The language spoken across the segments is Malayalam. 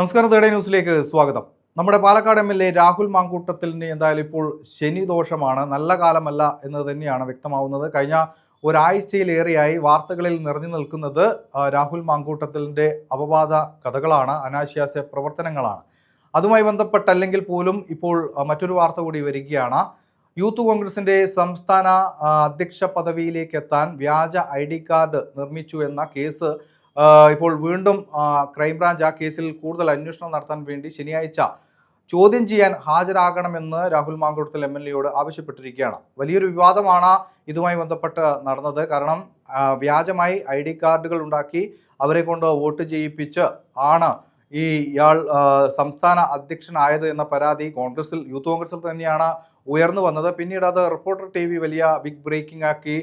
നമസ്കാരം തേടേ ന്യൂസിലേക്ക് സ്വാഗതം. നമ്മുടെ Palakkad M L A Rahul മാങ്കൂട്ടത്തിന് എന്തായാലും ഇപ്പോൾ ശനി ദോഷമാണ് നല്ല കാലമല്ല എന്ന് തന്നെയാണ് വ്യക്തമാവുന്നത്. കഴിഞ്ഞ ഒരാഴ്ചയിലേറെയായി വാർത്തകളിൽ നിറഞ്ഞു നിൽക്കുന്നത് രാഹുൽ മാങ്കൂട്ടത്തിന്റെ അപവാദ കഥകളാണ് അനാശാസ്യ പ്രവർത്തനങ്ങളാണ്. അതുമായി ബന്ധപ്പെട്ടല്ലെങ്കിൽ പോലും ഇപ്പോൾ മറ്റൊരു വാർത്ത കൂടി വരികയാണ്. യൂത്ത് കോൺഗ്രസിന്റെ സംസ്ഥാന അധ്യക്ഷ പദവിയിലേക്ക് എത്താൻ വ്യാജ ഐ കാർഡ് നിർമ്മിച്ചു എന്ന കേസ് ഇപ്പോൾ വീണ്ടും ക്രൈംബ്രാഞ്ച് ആ കേസിൽ കൂടുതൽ അന്വേഷണം നടത്താൻ വേണ്ടി ശനിയാഴ്ച ചോദ്യം ചെയ്യാൻ ഹാജരാകണമെന്ന് രാഹുൽ മാങ്കുളത്തിൽ എം എൽ എയോട് ആവശ്യപ്പെട്ടിരിക്കുകയാണ്. വലിയൊരു വിവാദമാണ് ഇതുമായി ബന്ധപ്പെട്ട് നടന്നത്. കാരണം വ്യാജമായി ഐ ഡി കാർഡുകൾ ഉണ്ടാക്കി അവരെ കൊണ്ട് വോട്ട് ചെയ്യിപ്പിച്ച് ആണ് ഈ ഇയാൾ സംസ്ഥാന അധ്യക്ഷനായത് എന്ന പരാതി കോൺഗ്രസിൽ യൂത്ത് കോൺഗ്രസിൽ തന്നെയാണ് ഉയർന്നു വന്നത്. പിന്നീട് അത് റിപ്പോർട്ടർ ടി വലിയ ബിഗ് ബ്രേക്കിംഗ് ആക്കി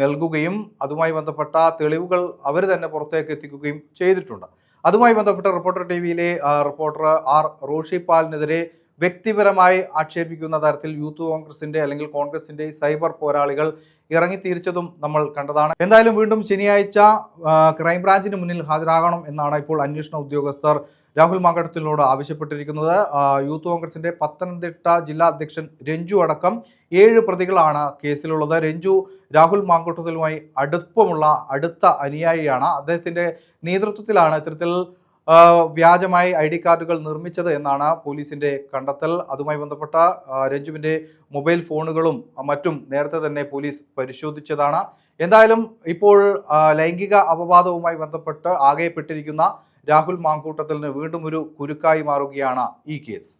നൽകുകയും അതുമായി ബന്ധപ്പെട്ട തെളിവുകൾ അവർ തന്നെ പുറത്തേക്ക് എത്തിക്കുകയും ചെയ്തിട്ടുണ്ട്. അതുമായി ബന്ധപ്പെട്ട റിപ്പോർട്ടർ ടി വിയിലെ റിപ്പോർട്ടർ ആർ റോഷി പാലിനെതിരെ വ്യക്തിപരമായി ആക്ഷേപിക്കുന്ന തരത്തിൽ യൂത്ത് കോൺഗ്രസിന്റെ അല്ലെങ്കിൽ കോൺഗ്രസിന്റെ സൈബർ പോരാളികൾ ഇറങ്ങിത്തിരിച്ചതും നമ്മൾ കണ്ടതാണ്. എന്തായാലും വീണ്ടും ശനിയാഴ്ച ക്രൈംബ്രാഞ്ചിന് മുന്നിൽ ഹാജരാകണം എന്നാണ് ഇപ്പോൾ അന്വേഷണ ഉദ്യോഗസ്ഥർ രാഹുൽ മാങ്കടത്തിനോട് ആവശ്യപ്പെട്ടിരിക്കുന്നത്. യൂത്ത് കോൺഗ്രസിന്റെ പത്തനംതിട്ട ജില്ലാ അധ്യക്ഷൻ രഞ്ജു അടക്കം ഏഴ് പ്രതികളാണ് കേസിലുള്ളത്. രഞ്ജു രാഹുൽ മാങ്കൂട്ടത്തിലുമായി അടുപ്പമുള്ള അടുത്ത അനുയായിയാണ്. അദ്ദേഹത്തിന്റെ നേതൃത്വത്തിലാണ് ഇത്തരത്തിൽ വ്യാജമായി ഐ ഡി കാർഡുകൾ നിർമ്മിച്ചത് എന്നാണ് പോലീസിന്റെ കണ്ടെത്തൽ. അതുമായി ബന്ധപ്പെട്ട രഞ്ജുവിന്റെ മൊബൈൽ ഫോണുകളും മറ്റും നേരത്തെ തന്നെ പോലീസ് പരിശോധിച്ചതാണ്. എന്തായാലും ഇപ്പോൾ ലൈംഗിക അപവാദവുമായി ബന്ധപ്പെട്ട് ആകെപ്പെട്ടിരിക്കുന്ന രാഹുൽ മാങ്കൂട്ടത്തിന് വീണ്ടും ഒരു കുരുക്കായി മാറുകയാണ് ഈ കേസ്.